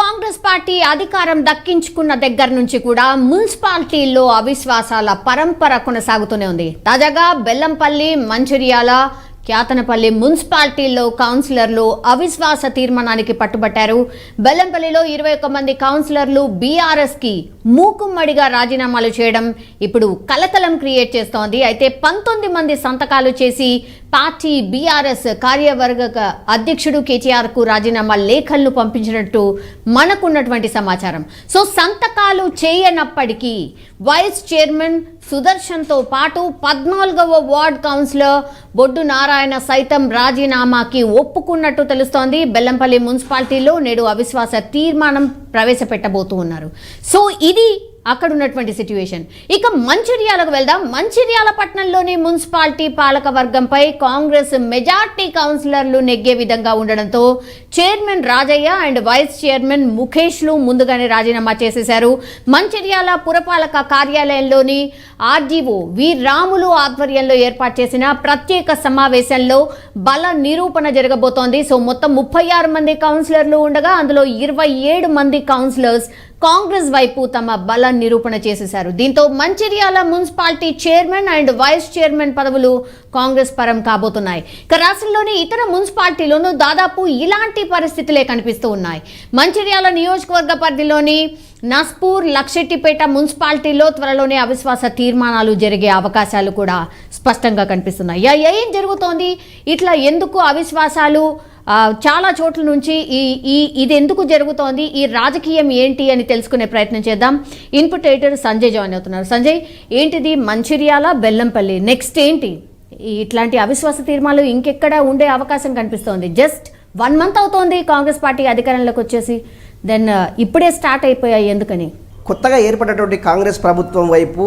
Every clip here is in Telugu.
కాంగ్రెస్ పార్టీ అధికారం దక్కించుకున్న దగ్గర నుంచి కూడా మున్సిపాలిటీల్లో అవిశ్వాసాల పరంపర కొనసాగుతూనే ఉంది. తాజాగా బెల్లంపల్లి మంచిర్యాల క్యాతనపల్లి మున్సిపాలిటీల్లో కౌన్సిలర్లు అవిశ్వాస తీర్మానానికి పట్టుబట్టారు. బెల్లంపల్లిలో ఇరవై ఒక్క మంది కౌన్సిలర్లు బీఆర్ఎస్కి మూకుమ్మడిగా రాజీనామాలు చేయడం ఇప్పుడు కలకలం క్రియేట్ చేస్తోంది. అయితే పంతొమ్మిది మంది సంతకాలు చేసి పార్టీ బీఆర్ఎస్ కార్యవర్గ అధ్యక్షుడు కేటీఆర్కు రాజీనామా లేఖలను పంపించినట్టు మనకున్నటువంటి సమాచారం. సో సంతకాలు చేయనప్పటికీ వైస్ చైర్మన్ సుదర్శన్తో పాటు పద్నాలుగవ వార్డ్ కౌన్సిలర్ బొడ్డు నారాయణ సైతం రాజీనామాకి ఒప్పుకున్నట్టు తెలుస్తోంది. బెల్లంపల్లి మున్సిపాలిటీలో నేడు అవిశ్వాస తీర్మానం ప్రవేశపెట్టబోతూ ఉన్నారు. సో ఇది అక్కడ ఉన్నటువంటి సిచ్యువేషన్ ఇక మంచిర్యాలకు వెళ్దాం. మంచిర్యాల పట్టణంలోని మున్సిపాలిటీ పాలక వర్గంపై కాంగ్రెస్ మెజార్టీ కౌన్సిలర్లు నెగ్గే విధంగా ఉండడంతో chairman Rajaiah and vice chairman ముఖేష్లు ముందుగానే రాజీనామా చేసేశారు. మంచిర్యాల పురపాలక కార్యాలయంలోని ఆర్డీఓ వి రాములు ఆధ్వర్యంలో ఏర్పాటు చేసిన ప్రత్యేక సమావేశంలో బల నిరూపణ జరగబోతోంది. సో మొత్తం ముప్పై ఆరు మంది కౌన్సిలర్లు ఉండగా అందులో ఇరవై ఏడు మంది కౌన్సిలర్స్ కాంగ్రెస్ వైపు తమ బల నిరూపణ చేసేశారు. దీంతో Mancherial municipality chairman and vice chairman పదవులు కాంగ్రెస్ పరం కాబోతున్నాయి. ఇక రాష్ట్రంలోని ఇతర మున్సిపాలిటీలోనూ దాదాపు ఇలాంటి పరిస్థితులే కనిపిస్తూ ఉన్నాయి. మంచిర్యాల నియోజకవర్గ పరిధిలోని నస్పూర్ లక్షెట్టిపేట మున్సిపాలిటీలో త్వరలోనే అవిశ్వాస తీర్మానాలు జరిగే అవకాశాలు కూడా స్పష్టంగా కనిపిస్తున్నాయి. ఏం జరుగుతోంది? ఇట్లా ఎందుకు అవిశ్వాసాలు చాలా చోట్ల నుంచి ఈ ఈ ఇది ఎందుకు జరుగుతోంది? ఈ రాజకీయం ఏంటి అని తెలుసుకునే ప్రయత్నం చేద్దాం. ఇన్పుట్ ఎడిటర్ సంజయ్ జాయిన్ అవుతున్నారు. సంజయ్ ఏంటిది? మంచిర్యాల బెల్లంపల్లి. నెక్స్ట్ ఏంటి? ఇట్లాంటి అవిశ్వాస తీర్మానాలు ఇంకెక్కడ ఉండే అవకాశం కనిపిస్తోంది. జస్ట్ వన్ మంత్ అవుతోంది కాంగ్రెస్ పార్టీ అధికారంలోకి వచ్చేసి. దెన్ ఇప్పుడే స్టార్ట్ అయిపోయాయి ఎందుకని? కొత్తగా ఏర్పడేటువంటి కాంగ్రెస్ ప్రభుత్వం వైపు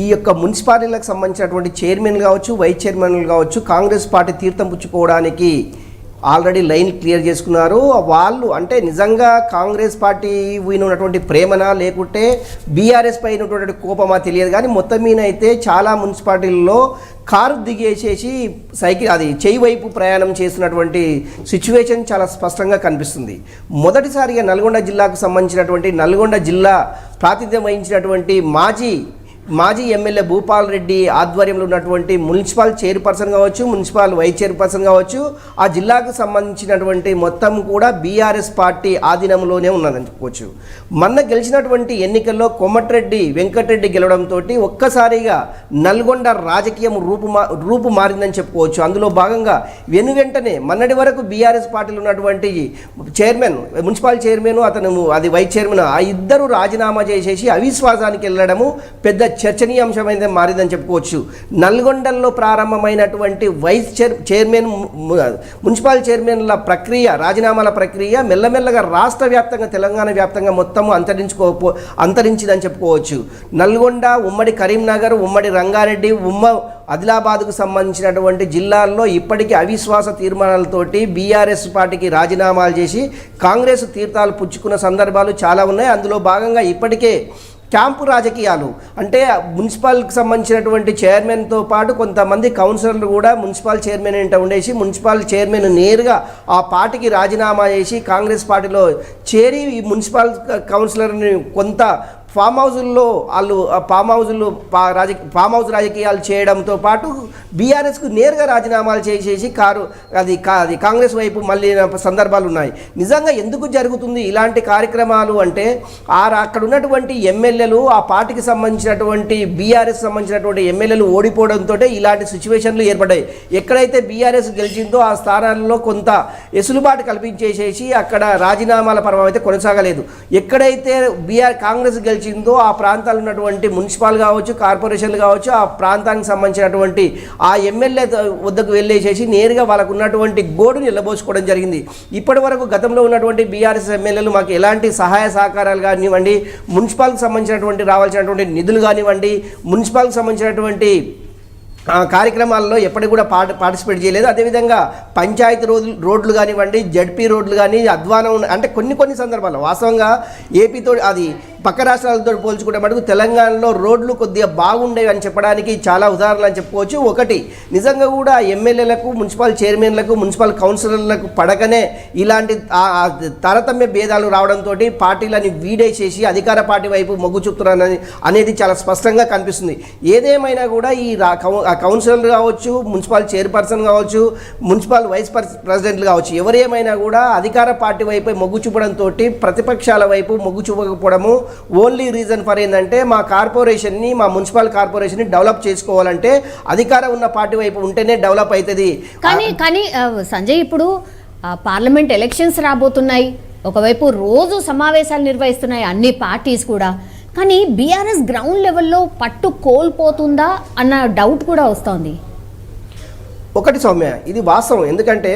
ఈ యొక్క మున్సిపాలిటీలకు సంబంధించినటువంటి చైర్మన్ కావచ్చు వైస్ చైర్మన్లు కావచ్చు కాంగ్రెస్ పార్టీ తీర్థం పుచ్చుకోవడానికి ఆల్రెడీ లైన్ క్లియర్ చేసుకున్నారు. వాళ్ళు అంటే నిజంగా కాంగ్రెస్ పార్టీ పైన ఉన్నటువంటి ప్రేమనా లేకుంటే బీఆర్ఎస్ పైన ఉన్నటువంటి కోపమా తెలియదు కానీ మొత్తం మీద అయితే చాలా మున్సిపాలిటీల్లో కారు దిగేసేసి సైకిల్ అది చేయి వైపు ప్రయాణం చేస్తున్నటువంటి సిచ్యువేషన్ చాలా స్పష్టంగా కనిపిస్తుంది. మొదటిసారిగా నల్గొండ జిల్లాకు సంబంధించినటువంటి నల్గొండ జిల్లా ప్రాతినిధ్యం వహించినటువంటి మాజీ మాజీ ఎమ్మెల్యే భూపాల్ రెడ్డి ఆధ్వర్యంలో ఉన్నటువంటి మున్సిపల్ చైర్పర్సన్ కావచ్చు మున్సిపల్ వైస్ చైర్పర్సన్ కావచ్చు ఆ జిల్లాకు సంబంధించినటువంటి మొత్తం కూడా బీఆర్ఎస్ పార్టీ ఆధీనంలోనే ఉన్నదని చెప్పుకోవచ్చు. మొన్న గెలిచినటువంటి ఎన్నికల్లో కొమ్మటిరెడ్డి వెంకటరెడ్డి గెలవడంతో ఒక్కసారిగా నల్గొండ రాజకీయం రూపు రూపు మారిందని చెప్పుకోవచ్చు. అందులో భాగంగా వెను వెంటనే మొన్నటి వరకు బీఆర్ఎస్ పార్టీలో ఉన్నటువంటి చైర్మన్ మున్సిపల్ చైర్మన్ అతను అది వైస్ చైర్మన్ ఆ ఇద్దరు రాజీనామా చేసేసి అవిశ్వాసానికి వెళ్ళడము పెద్ద చర్చనీయాంశమైనది మారిందని చెప్పుకోవచ్చు. నల్గొండల్లో ప్రారంభమైనటువంటి వైస్ చైర్ చైర్మన్ మున్సిపల్ చైర్మన్ల ప్రక్రియ రాజీనామాల ప్రక్రియ మెల్లమెల్లగా రాష్ట్ర వ్యాప్తంగా తెలంగాణ వ్యాప్తంగా మొత్తం అంతరించుకోపో అంతరించిందని చెప్పుకోవచ్చు. నల్గొండ ఉమ్మడి కరీంనగర్ ఉమ్మడి రంగారెడ్డి ఉమ్మ ఆదిలాబాద్కు సంబంధించినటువంటి జిల్లాల్లో ఇప్పటికీ అవిశ్వాస తీర్మానాలతోటి బీఆర్ఎస్ పార్టీకి రాజీనామాలు చేసి కాంగ్రెస్ తీర్థాలు పుచ్చుకున్న సందర్భాలు చాలా ఉన్నాయి. అందులో భాగంగా ఇప్పటికే క్యాంపు రాజకీయాలు. అంటే మున్సిపాల్కి సంబంధించినటువంటి చైర్మన్తో పాటు కొంతమంది కౌన్సిలర్లు కూడా మున్సిపల్ చైర్మన్ ఏంట ఉండేసి మున్సిపల్ చైర్మన్ నేరుగా ఆ పార్టీకి రాజీనామా చేసి కాంగ్రెస్ పార్టీలో చేరి ఈ మున్సిపల్ కౌన్సిలర్ని కొంత ఫామ్ హౌజుల్లో వాళ్ళు ఫామ్ హౌజుల్లో పా రాజ ఫామ్ హౌస్ రాజకీయాలు చేయడంతో పాటు బీఆర్ఎస్కు నేరుగా రాజీనామాలు చేసేసి కారు అది కా అది కాంగ్రెస్ వైపు మళ్ళీ సందర్భాలు ఉన్నాయి. నిజంగా ఎందుకు జరుగుతుంది ఇలాంటి కార్యక్రమాలు అంటే ఆ అక్కడ ఉన్నటువంటి ఎమ్మెల్యేలు ఆ పార్టీకి సంబంధించినటువంటి బీఆర్ఎస్ సంబంధించినటువంటి ఎమ్మెల్యేలు ఓడిపోవడంతో ఇలాంటి సిచ్యువేషన్లు ఏర్పడ్డాయి. ఎక్కడైతే బీఆర్ఎస్ గెలిచిందో ఆ స్థానాల్లో కొంత ఎసులుబాటు కల్పించేసేసి అక్కడ రాజీనామాల పర్వం అయితే కొనసాగలేదు. ఎక్కడైతే బీఆర్ కాంగ్రెస్ గెలిచిందో ఆ ప్రాంతాలు ఉన్నటువంటి మున్సిపల్ కావచ్చు కార్పొరేషన్లు కావచ్చు ఆ ప్రాంతానికి సంబంధించినటువంటి ఆ ఎమ్మెల్యే వద్దకు వెళ్ళేసేసి నేరుగా వాళ్ళకు ఉన్నటువంటి గోడుని నిలబోసుకోవడం జరిగింది. ఇప్పటి వరకు గతంలో ఉన్నటువంటి బీఆర్ఎస్ ఎమ్మెల్యేలు మాకు ఎలాంటి సహాయ సహకారాలు కానివ్వండి మున్సిపాల్కి సంబంధించినటువంటి రావాల్సినటువంటి నిధులు కానివ్వండి మున్సిపాల్కి సంబంధించినటువంటి కార్యక్రమాల్లో ఎప్పటికి కూడా పార్టి పార్టిసిపేట్ చేయలేదు. అదేవిధంగా పంచాయతీ రోడ్లు రోడ్లు కానివ్వండి జడ్పీ రోడ్లు కానీ అధ్వానం అంటే కొన్ని కొన్ని సందర్భాల్లో వాస్తవంగా ఏపీతో అది పక్క రాష్ట్రాలతో పోల్చుకుంటే మటుకు తెలంగాణలో రోడ్లు కొద్దిగా బాగుండేవి అని చెప్పడానికి చాలా ఉదాహరణలు అని చెప్పుకోవచ్చు. ఒకటి నిజంగా కూడా ఎమ్మెల్యేలకు మున్సిపల్ చైర్మన్లకు మున్సిపల్ కౌన్సిలర్లకు పడకనే ఇలాంటి తారతమ్య భేదాలు రావడంతో పార్టీలని వీడేసేసి అధికార పార్టీ వైపు మొగ్గు చూపుతున్నారని అనేది చాలా స్పష్టంగా కనిపిస్తుంది. ఏదేమైనా కూడా ఈ కౌ- కౌన్సిలర్ కావచ్చు మున్సిపల్ చైర్పర్సన్ కావచ్చు మున్సిపల్ వైస్ ప్రెసిడెంట్లు కావచ్చు ఎవరేమైనా కూడా అధికార పార్టీ వైపు మొగ్గు చూపడంతో ప్రతిపక్షాల వైపు మొగ్గు చూపకపోవడము ఓన్లీ రీజన్ ఫర్ ఏంటంటే మా కార్పొరేషన్ని మా మున్సిపల్ కార్పొరేషన్ని డెవలప్ చేసుకోవాలంటే అధికారం ఉన్న పార్టీ వైపు ఉంటేనే డెవలప్ అవుతుంది కానీ కానీ సంజయ్ ఇప్పుడు పార్లమెంట్ ఎలక్షన్స్ రాబోతున్నాయి. ఒకవైపు రోజు సమావేశాలు నిర్వహిస్తున్నాయి అన్ని పార్టీస్ కూడా. కానీ బీఆర్ఎస్ గ్రౌండ్ లెవెల్లో పట్టు కోల్పోతుందా అన్న డౌట్ కూడా వస్తోంది. ఒకటి సౌమ్య ఇది వాస్తవం. ఎందుకంటే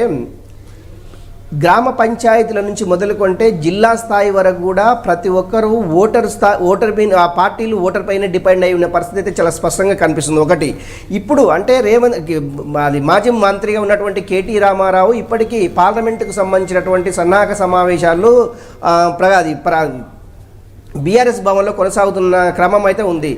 గ్రామ పంచాయతీల నుంచి మొదలుకొంటే జిల్లా స్థాయి వరకు కూడా ప్రతి ఒక్కరూ ఓటర్ స్థా ఓటర్ పైన ఆ పార్టీలు ఓటర్ పైన డిపెండ్ అయి ఉన్న పరిస్థితి అయితే చాలా స్పష్టంగా కనిపిస్తుంది. ఒకటి ఇప్పుడు అంటే రేవంత్ అది మాజీ మంత్రిగా ఉన్నటువంటి కేటీ రామారావు ఇప్పటికీ పార్లమెంటుకు సంబంధించినటువంటి సన్నాహక సమావేశాల్లో ప్ర- అది ప్ర- బీఆర్ఎస్ భవన్లో కొనసాగుతున్న క్రమం అయితే ఉంది.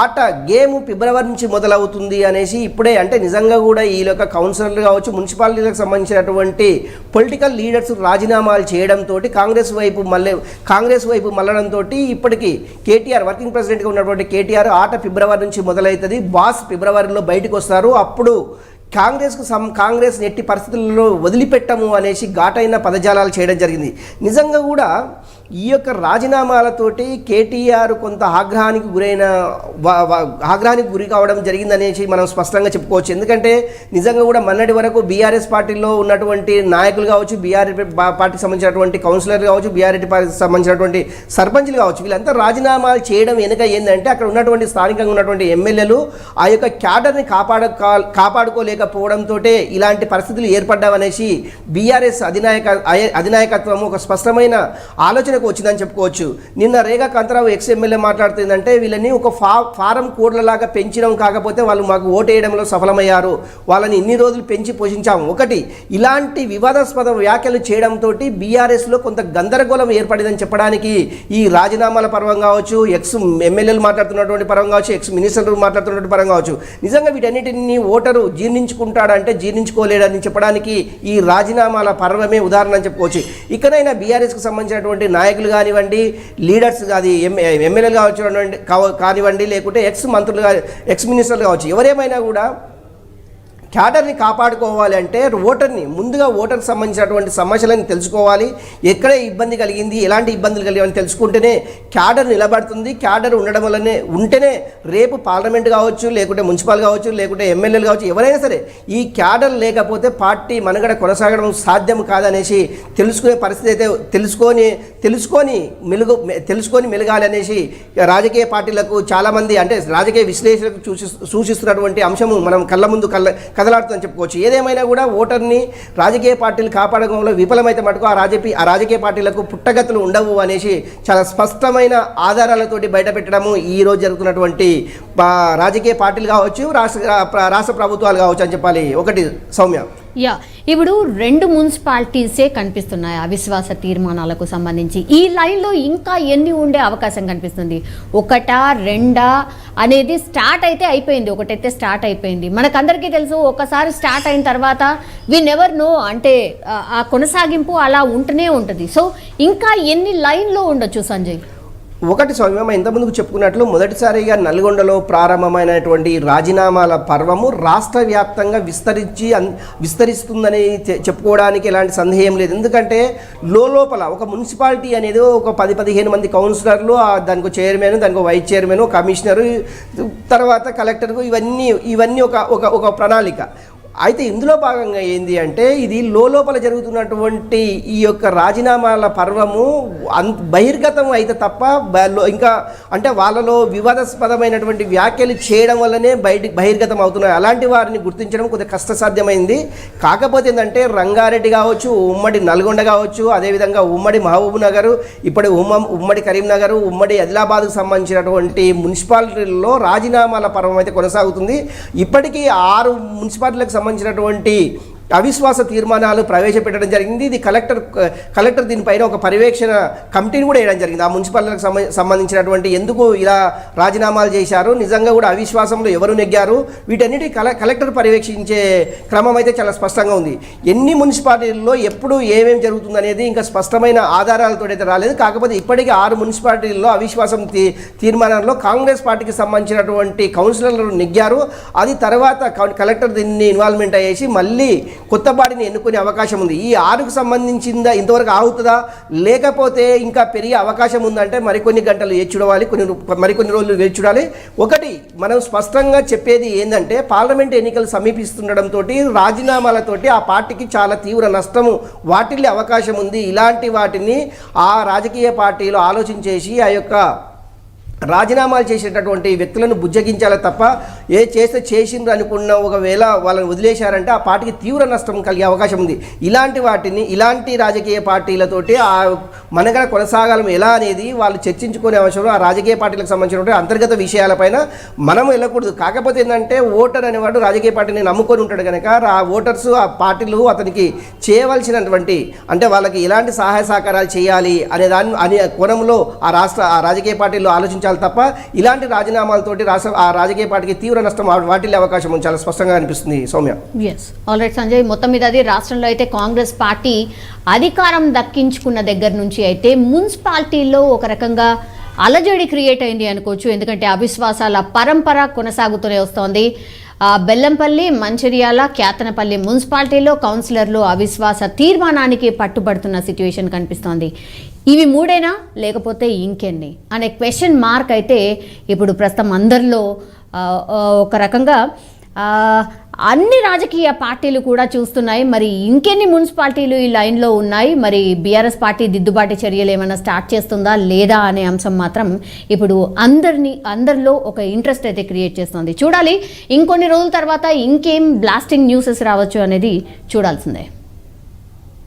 ఆట గేమ్ ఫిబ్రవరి నుంచి మొదలవుతుంది అనేసి ఇప్పుడే అంటే నిజంగా కూడా ఈ యొక్క కౌన్సిలర్లు కావచ్చు మున్సిపాలిటీలకు సంబంధించినటువంటి పొలిటికల్ లీడర్స్ రాజీనామాలు చేయడంతో కాంగ్రెస్ వైపు మళ్ళీ కాంగ్రెస్ వైపు మళ్ళడంతో ఇప్పటికీ కేటీఆర్ వర్కింగ్ ప్రెసిడెంట్గా ఉన్నటువంటి కేటీఆర్ ఆట ఫిబ్రవరి నుంచి మొదలవుతుంది బాస్ ఫిబ్రవరిలో బయటకు వస్తారు. అప్పుడు కాంగ్రెస్కు సం కాంగ్రెస్ ఎట్టి పరిస్థితుల్లో వదిలిపెట్టము అనేసి ఘాటైన పదజాలాలు చేయడం జరిగింది. నిజంగా కూడా ఈ యొక్క రాజీనామాలతోటి కేటీఆర్ కొంత ఆగ్రహానికి గురైన ఆగ్రహానికి గురి కావడం జరిగిందనేసి మనం స్పష్టంగా చెప్పుకోవచ్చు. ఎందుకంటే నిజంగా కూడా మొన్నటి వరకు బీఆర్ఎస్ పార్టీలో ఉన్నటువంటి నాయకులు కావచ్చు బీఆర్ పార్టీకి సంబంధించినటువంటి కౌన్సిలర్లు కావచ్చు బీఆర్ఎస్ పార్టీకి సంబంధించినటువంటి సర్పంచ్లు కావచ్చు వీళ్ళంతా రాజీనామాలు చేయడం వెనుక ఏంటంటే అక్కడ ఉన్నటువంటి స్థానికంగా ఉన్నటువంటి ఎమ్మెల్యేలు ఆ యొక్క క్యాడర్ని కాపాడ కాపాడుకోలేకపోవడంతో ఇలాంటి పరిస్థితులు ఏర్పడ్డావనేసి బీఆర్ఎస్ అధినాయక అధినాయకత్వం ఒక స్పష్టమైన ఆలోచన ఆలోచనకు వచ్చిందని చెప్పుకోవచ్చు. నిన్న రేగా కాంతరావు ఎక్స్ ఎమ్మెల్యే మాట్లాడుతుందంటే వీళ్ళని ఒక ఫా ఫారం కోడ్లలాగా పెంచడం కాకపోతే వాళ్ళు మాకు ఓటేయడంలో సఫలమయ్యారు. వాళ్ళని ఇన్ని రోజులు పెంచి పోషించాము. ఒకటి ఇలాంటి వివాదాస్పద వ్యాఖ్యలు చేయడంతో బీఆర్ఎస్లో కొంత గందరగోళం ఏర్పడిందని చెప్పడానికి ఈ రాజీనామాల పర్వం కావచ్చు ఎక్స్ ఎమ్మెల్యేలు మాట్లాడుతున్నటువంటి పరం కావచ్చు ఎక్స్ మినిస్టర్లు మాట్లాడుతున్నటువంటి పరం కావచ్చు. నిజంగా వీటన్నిటిని ఓటరు జీర్ణించుకుంటాడంటే జీర్ణించుకోలేడని చెప్పడానికి ఈ రాజీనామాల పర్వమే ఉదాహరణ అని చెప్పుకోవచ్చు. ఇకనైనా బీఆర్ఎస్కి సంబంధించినటువంటి నాయకులు కానివ్వండి లీడర్స్ అది ఎమ్మెల్యేలు కావచ్చు కానివ్వండి లేకుంటే ఎక్స్ మంత్రులు ఎక్స్ మినిస్టర్లు కావచ్చు ఎవరేమైనా కూడా క్యాడర్ని కాపాడుకోవాలి అంటే ఓటర్ని ముందుగా ఓటర్కి సంబంధించినటువంటి సమస్యలను తెలుసుకోవాలి. ఎక్కడ ఇబ్బంది కలిగింది ఎలాంటి ఇబ్బందులు కలిగాయని తెలుసుకుంటేనే క్యాడర్ నిలబడుతుంది. క్యాడర్ ఉండడం వల్లనే ఉంటేనే రేపు పార్లమెంట్ కావచ్చు లేకుంటే మున్సిపల్ కావచ్చు లేకుంటే ఎమ్మెల్యేలు కావచ్చు ఎవరైనా సరే ఈ క్యాడర్ లేకపోతే పార్టీ మనుగడ కొనసాగడం సాధ్యం కాదనేసి తెలుసుకునే పరిస్థితి అయితే తెలుసుకొని తెలుసుకొని మెలుగు తెలుసుకొని మెలగాలి అనేసి రాజకీయ పార్టీలకు చాలామంది అంటే రాజకీయ విశ్లేషకులకు చూసి సూచిస్తున్నటువంటి అంశము మనం కళ్ళ ముందు కళ్ళ కదలాడుతుందని చెప్పుకోవచ్చు. ఏదేమైనా కూడా ఓటర్ని రాజకీయ పార్టీలు కాపాడడంలో విఫలమైతే మటుకు ఆ రాజకీయ ఆ రాజకీయ పార్టీలకు పుట్టగతులు ఉండవు అనేసి చాలా స్పష్టమైన ఆధారాలతోటి బయటపెట్టడము ఈ రోజు జరుగుతున్నటువంటి రాజకీయ పార్టీలు కావచ్చు రాష్ట్ర రాష్ట్ర ప్రభుత్వాలు కావచ్చు అని చెప్పాలి. ఒకటి సౌమ్య. యా ఇప్పుడు రెండు మున్సిపాలిటీసే కనిపిస్తున్నాయి అవిశ్వాస తీర్మానాలకు సంబంధించి. ఈ లైన్లో ఇంకా ఎన్ని ఉండే అవకాశం కనిపిస్తుంది? ఒకటా రెండా అనేది స్టార్ట్ అయితే అయిపోయింది ఒకటైతే స్టార్ట్ అయిపోయింది. మనకందరికీ తెలుసు ఒకసారి స్టార్ట్ అయిన తర్వాత వి నెవర్ నో అంటే ఆ- ఆ కొనసాగింపు అలా ఉంటూనే ఉంటుంది. సో ఇంకా ఎన్ని లైన్లో ఉండొచ్చు సంజయ్? ఒకటి సౌమ్యం ఇంతకుముందుకు చెప్పుకున్నట్లు మొదటిసారిగా నల్గొండలో ప్రారంభమైనటువంటి రాజీనామాల పర్వము రాష్ట్ర వ్యాప్తంగా విస్తరించి విస్తరిస్తుందని చెప్పుకోవడానికి ఎలాంటి సందేహం లేదు. ఎందుకంటే లోపల ఒక మున్సిపాలిటీ అనేది ఒక పది పదిహేను మంది కౌన్సిలర్లు దానికి చైర్మన్ దానికి వైస్ చైర్మన్ కమిషనరు తర్వాత కలెక్టర్కు ఇవన్నీ ఇవన్నీ ఒక ఒక ఒక ప్రణాళిక. అయితే ఇందులో భాగంగా ఏంది అంటే ఇది లోపల జరుగుతున్నటువంటి ఈ యొక్క రాజీనామాల పర్వము అన్ బహిర్గతం అయితే తప్ప ఇంకా అంటే వాళ్ళలో వివాదాస్పదమైనటువంటి వ్యాఖ్యలు చేయడం వల్లనే బయట బహిర్గతం అవుతున్నాయి. అలాంటి వారిని గుర్తించడం కొద్దిగా కష్టసాధ్యమైంది. కాకపోతే ఏంటంటే రంగారెడ్డి కావచ్చు ఉమ్మడి నల్గొండ కావచ్చు అదేవిధంగా ఉమ్మడి మహబూబ్ నగర్ ఇప్పటి ఉమ్మ ఉమ్మడి కరీంనగర్ ఉమ్మడి ఆదిలాబాద్కు సంబంధించినటువంటి మున్సిపాలిటీల్లో రాజీనామాల పర్వం అయితే కొనసాగుతుంది. ఇప్పటికీ ఆరు మున్సిపాలిటీలకు సంబంధించినటువంటి అవిశ్వాస తీర్మానాలు ప్రవేశపెట్టడం జరిగింది. ఇది కలెక్టర్ కలెక్టర్ దీనిపైన ఒక పర్యవేక్షణ కమిటీని కూడా వేయడం జరిగింది. ఆ మున్సిపాలిటీలకు సంబంధించినటువంటి ఎందుకు ఇలా రాజీనామాలు చేశారు? నిజంగా కూడా అవిశ్వాసంలో ఎవరు నెగ్గారు? వీటన్నిటి కల కలెక్టర్ పర్యవేక్షించే క్రమం అయితే చాలా స్పష్టంగా ఉంది. ఎన్ని మున్సిపాలిటీల్లో ఎప్పుడు ఏమేమి జరుగుతుంది అనేది ఇంకా స్పష్టమైన ఆధారాలతో అయితే రాలేదు. కాకపోతే ఇప్పటికీ ఆరు మున్సిపాలిటీల్లో అవిశ్వాసం తీ తీర్మానంలో కాంగ్రెస్ పార్టీకి సంబంధించినటువంటి కౌన్సిలర్లు నెగ్గారు. అది తర్వాత కలెక్టర్ దీన్ని ఇన్వాల్వ్మెంట్ అయ్యేసి మళ్ళీ కొత్త బాడీని ఎన్నుకునే అవకాశం ఉంది. ఈ ఆరుకు సంబంధించిందా ఇంతవరకు ఆగుతుందా? లేకపోతే ఇంకా పెరిగే అవకాశం ఉందంటే మరికొన్ని గంటలు వేచి చూడాలి కొన్ని మరికొన్ని రోజులు వేచి చూడాలి. ఒకటి మనం స్పష్టంగా చెప్పేది ఏంటంటే పార్లమెంట్ ఎన్నికలు సమీపిస్తుండడంతో రాజీనామాలతోటి ఆ పార్టీకి చాలా తీవ్ర నష్టము వాటిల్లే అవకాశం ఉంది. ఇలాంటి వాటిని ఆ రాజకీయ పార్టీలు ఆలోచించేసి ఆ యొక్క రాజీనామాలు చేసేటటువంటి వ్యక్తులను బుజ్జగించాలి తప్ప ఏ చేస్తే చేసిండ్రు అనుకున్న ఒకవేళ వాళ్ళని వదిలేశారంటే ఆ పార్టీకి తీవ్ర నష్టం కలిగే అవకాశం ఉంది. ఇలాంటి వాటిని ఇలాంటి రాజకీయ పార్టీలతోటి ఆ మనగడ కొనసాగాలం ఎలా అనేది వాళ్ళు చర్చించుకునే అవసరం ఆ రాజకీయ పార్టీలకు సంబంధించినటువంటి అంతర్గత విషయాలపైన మనం వెళ్ళకూడదు. కాకపోతే ఏంటంటే ఓటర్ అనేవాడు రాజకీయ పార్టీని నమ్ముకొని ఉంటాడు కనుక ఆ ఓటర్స్ ఆ పార్టీలు అతనికి చేయవలసినటువంటి అంటే వాళ్ళకి ఎలాంటి సహాయ సహకారాలు చేయాలి అనే దాని అనే కోణంలో ఆ రాష్ట్ర ఆ రాజకీయ పార్టీలు ఆలోచించాలి తప్ప ఇలాంటి రాజీనామాలతోటి రాష్ట్ర ఆ రాజకీయ పార్టీకి తీవ్ర నష్టం వాటిల్లే అవకాశం ఉంచాలి స్పష్టంగా అనిపిస్తుంది Soumya. Yes all right Sanjay మొత్తం మీద అది రాష్ట్రంలో అయితే కాంగ్రెస్ పార్టీ అధికారం దక్కించుకున్న దగ్గర నుంచి అయితే మున్సిపాలిటీల్లో ఒక రకంగా అలజడి క్రియేట్ అయింది అనుకోవచ్చు. ఎందుకంటే అవిశ్వాసాల పరంపర కొనసాగుతూనే వస్తోంది. బెల్లంపల్లి మంచిర్యాల క్యాతనపల్లి మున్సిపాలిటీలో కౌన్సిలర్లు అవిశ్వాస తీర్మానానికి పట్టుబడుతున్న సిచ్యువేషన్ కనిపిస్తోంది. ఇవి మూడేనా? లేకపోతే ఇంకెన్ని? అనే క్వశ్చన్ మార్క్ అయితే ఇప్పుడు ప్రస్తుతం అందరిలో ఒక రకంగా అన్ని రాజకీయ పార్టీలు కూడా చూస్తున్నాయి. మరి ఇంకెన్ని మున్సిపాలిటీలు ఈ లైన్లో ఉన్నాయి? మరి బీఆర్ఎస్ పార్టీ దిద్దుబాటు చర్యలు ఏమైనా స్టార్ట్ చేస్తుందా లేదా అనే అంశం మాత్రం ఇప్పుడు అందరినీ అందరిలో ఒక ఇంట్రెస్ట్ అయితే క్రియేట్ చేస్తుంది. చూడాలి. ఇంకొన్ని రోజుల తర్వాత ఇంకేం బ్లాస్టింగ్ న్యూసెస్ రావచ్చు అనేది చూడాల్సిందే.